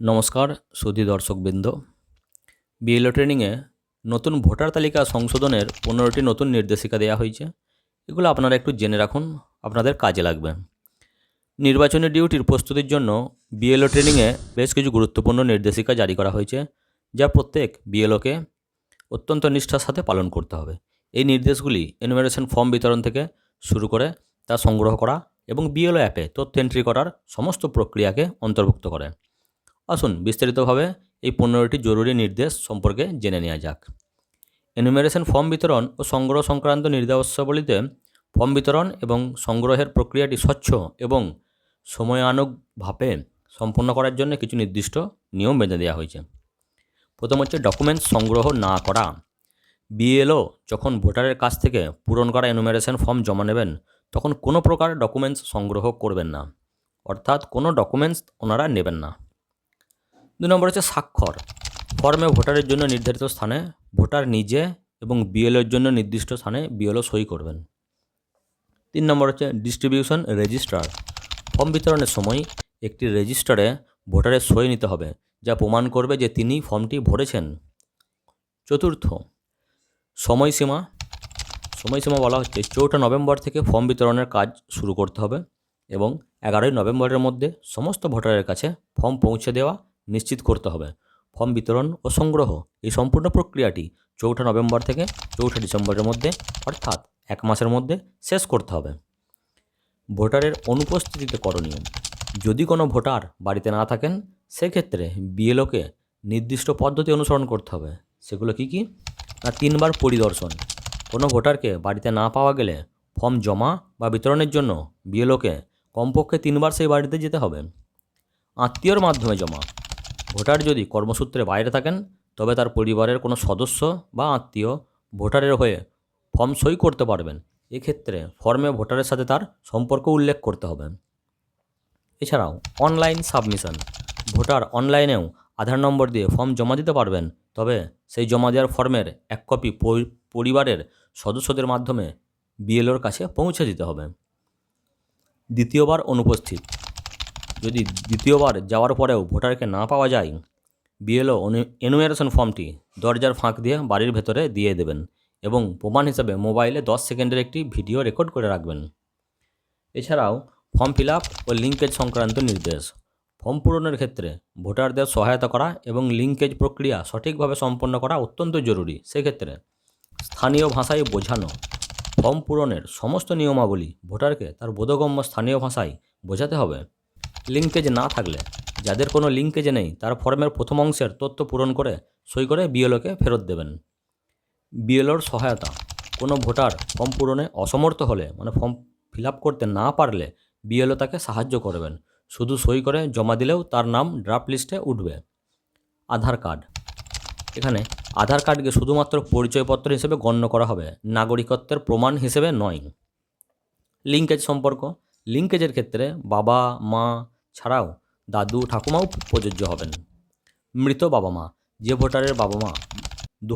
নমস্কার, সুধী দর্শকবৃন্দ। বিএলও ট্রেনিংয়ে নতুন ভোটার তালিকা সংশোধনের পনেরোটি নতুন নির্দেশিকা দেওয়া হয়েছে। এগুলো আপনারা একটু জেনে রাখুন, আপনাদের কাজে লাগবে। নির্বাচনী ডিউটির প্রস্তুতির জন্য বিএলও ট্রেনিংয়ে বেশ কিছু গুরুত্বপূর্ণ নির্দেশিকা জারি করা হয়েছে, যা প্রত্যেক বিএলওকে অত্যন্ত নিষ্ঠার সাথে পালন করতে হবে। এই নির্দেশগুলি এনুমারেশন ফর্ম বিতরণ থেকে শুরু করে তা সংগ্রহ করা এবং বিএলও অ্যাপে তথ্য এন্ট্রি করার সমস্ত প্রক্রিয়াকে অন্তর্ভুক্ত করে। আসুন বিস্তারিতভাবে এই পনেরোটি জরুরি নির্দেশ সম্পর্কে জেনে নেওয়া যাক। এনুমেরেশন ফর্ম বিতরণ ও সংগ্রহ সংক্রান্ত নির্দেশাবলীতে ফর্ম বিতরণ এবং সংগ্রহের প্রক্রিয়াটি স্বচ্ছ এবং সময়ানুগভাবে সম্পন্ন করার জন্য কিছু নির্দিষ্ট নিয়ম বেঁধে দেওয়া হয়েছে। প্রথম হচ্ছে ডকুমেন্টস সংগ্রহ না করা। বিএলও যখন ভোটারের কাছ থেকে পূরণ করা এনুমেরেশন ফর্ম জমা নেবেন, তখন কোনো প্রকার ডকুমেন্টস সংগ্রহ করবেন না। অর্থাৎ কোনো ডকুমেন্টস ওনারা নেবেন না। দু নম্বর হচ্ছে স্বাক্ষর। ফর্মে ভোটারের জন্য নির্ধারিত স্থানে ভোটার নিজে এবং বিএলওর জন্য নির্দিষ্ট স্থানে বিএলও সই করবেন। তিন নম্বর হচ্ছে ডিস্ট্রিবিউশন রেজিস্ট্রার ফর্ম বিতরণের সময় একটি রেজিস্টারে ভোটারের সই নিতে হবে, যা প্রমাণ করবে যে তিনি ফর্মটি ভরেছেন। চতুর্থ, সময়সীমা। সময়সীমা বলা হচ্ছে চৌঠা নভেম্বর থেকে ফর্ম বিতরণের কাজ শুরু করতে হবে এবং এগারোই নভেম্বরের মধ্যে সমস্ত ভোটারের কাছে ফর্ম পৌঁছে দেওয়া নিশ্চিত করতে হবে। ফর্ম বিতরণ ও সংগ্রহ এই সম্পূর্ণ প্রক্রিয়াটি চৌঠা নভেম্বর থেকে চৌঠা ডিসেম্বরের মধ্যে, অর্থাৎ এক মাসের মধ্যে শেষ করতে হবে। ভোটারের অনুপস্থিতিতে করণীয়, যদি কোনো ভোটার বাড়িতে না থাকেন, সেক্ষেত্রে বিএলওকে নির্দিষ্ট পদ্ধতি অনুসরণ করতে হবে। সেগুলো কি কি? না, তিনবার পরিদর্শন। কোনো ভোটারকে বাড়িতে না পাওয়া গেলে ফর্ম জমা বা বিতরণের জন্য বিএলওকে কমপক্ষে তিনবার সেই বাড়িতে যেতে হবে। আত্মীয়র মাধ্যমে জমা ভোটার যদি কর্মসূত্রে বাইরে থাকেন, তবে তার পরিবারের কোনো সদস্য বা আত্মীয় ভোটারের হয়ে ফর্ম সই করতে পারবেন। এক্ষেত্রে ফর্মে ভোটারের সাথে তার সম্পর্ক উল্লেখ করতে হবে। এছাড়াও অনলাইন সাবমিশন। ভোটার অনলাইনেও আধার নম্বর দিয়ে ফর্ম জমা দিতে পারবেন, তবে সেই জমা দেওয়ার ফর্মের এক কপি পরি- পরিবারের সদস্যদের মাধ্যমে বিএলওর কাছে পৌঁছে দিতে হবে। দ্বিতীয়বার অনুপস্থিত। যদি দ্বিতীয়বার যাওয়ার পরেও ভোটারকে না পাওয়া যায়, বিএলও এনুমেরেশন ফর্মটি দরজার ফাঁক দিয়ে বাড়ির ভেতরে দিয়ে দেবেন এবং প্রমাণ হিসাবে মোবাইলে দশ সেকেন্ডের একটি ভিডিও রেকর্ড করে রাখবেন। এছাড়াও ফর্ম ফিল আপ ও লিঙ্কেজ সংক্রান্ত নির্দেশ। ফর্ম পূরণের ক্ষেত্রে ভোটারদের সহায়তা করা এবং লিঙ্কেজ প্রক্রিয়া সঠিকভাবে সম্পন্ন করা অত্যন্ত জরুরি। সেক্ষেত্রে স্থানীয় ভাষায় বোঝানো। ফর্ম পূরণের সমস্ত নিয়মাবলী ভোটারকে তার বোধগম্য স্থানীয় ভাষায় বোঝাতে হবে। লিঙ্কেজ না থাকলে, যাদের কোনো লিঙ্কেজ নেই, তার ফর্মের প্রথম অংশের তথ্য পূরণ করে, সই করে বিএলওকে ফেরত দেবেন। বিএলওর সহায়তা, কোনো ভোটার ফর্ম পূরণে অসমর্থ হলে মানে ফর্ম ফিল করতে না পারলে, বিএলও তাকে সাহায্য করবেন। শুধু সই করে জমা দিলেও তার নাম ড্রাফট লিস্টে উঠবে। আধার কার্ড, এখানে আধার কার্ডকে শুধুমাত্র পরিচয়পত্র হিসেবে গণ্য করা হবে, নাগরিকত্বের প্রমাণ হিসেবে নয়। লিঙ্কেজ সম্পর্ক লিঙ্কেজের ক্ষেত্রে বাবা, মা ছাড়াও দাদু ঠাকুমাও প্রযোজ্য হবেন। মৃত বাবা মা, যে ভোটারের বাবা মা দু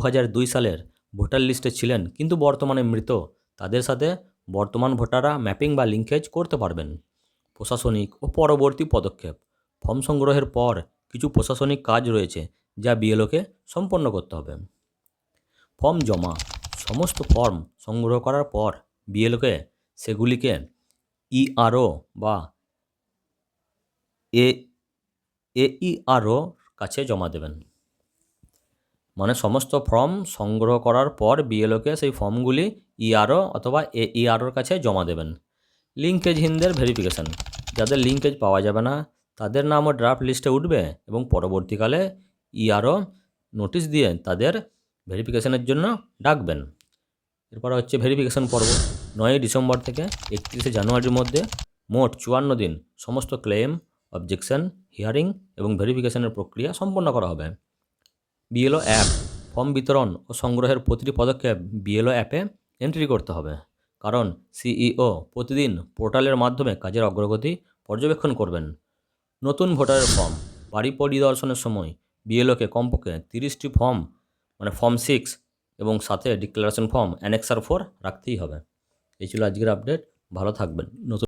সালের ভোটার লিস্টে ছিলেন কিন্তু বর্তমানে মৃত, তাদের সাথে বর্তমান ভোটাররা ম্যাপিং বা লিঙ্কেজ করতে পারবেন। প্রশাসনিক ও পরবর্তী পদক্ষেপ, ফর্ম সংগ্রহের পর কিছু প্রশাসনিক কাজ রয়েছে যা বিএলওকে সম্পন্ন করতে হবে। ফর্ম জমা, সমস্ত ফর্ম সংগ্রহ করার পর বিএলওকে সেগুলিকে ইআরও বা এ, এইআরও কাছে জমা দেবেন। মানে সমস্ত ফর্ম সংগ্রহ করার পর বিএলওকে সেই ফর্মগুলি ইআরও অথবা এইআরওর কাছে জমা দেবেন। লিঙ্কেজহীনদের ভেরিফিকেশন। যাদের লিঙ্কেজ পাওয়া যাবে না, তাদের নামও ড্রাফট লিস্টে উঠবে এবং পরবর্তীকালে ইআরও নোটিশ দিয়ে তাদের ভেরিফিকেশনের জন্য ডাকবেন। এরপর হচ্ছে ভেরিফিকেশন পর্ব। নয়ই ডিসেম্বর থেকে একত্রিশে জানুয়ারির মধ্যে মোট চুয়ান্ন দিন সমস্ত ক্লেম অবজেকশন হিয়ারিং এবং ভেরিফিকেশনের প্রক্রিয়া সম্পন্ন করা হবে। বিএলও অ্যাপ ফর্ম বিতরণ ও সংগ্রহের প্রতিটি পদক্ষেপ বিএলও অ্যাপে এন্ট্রি করতে হবে। কারণ সিইও প্রতিদিন পোর্টালের মাধ্যমে কাজের অগ্রগতি পর্যবেক্ষণ করবেন। নতুন ভোটারের ফর্ম বাড়ি পরিদর্শনের সময় বিএলওকে কমপক্ষে তিরিশটি ফর্ম মানে ফর্ম সিক্স এবং সাথে ডিক্লারেশন ফর্ম অ্যানেক্সার ফোর রাখতেই হবে। এই ছিল আজকের আপডেট ভালো থাকবেন। নতুন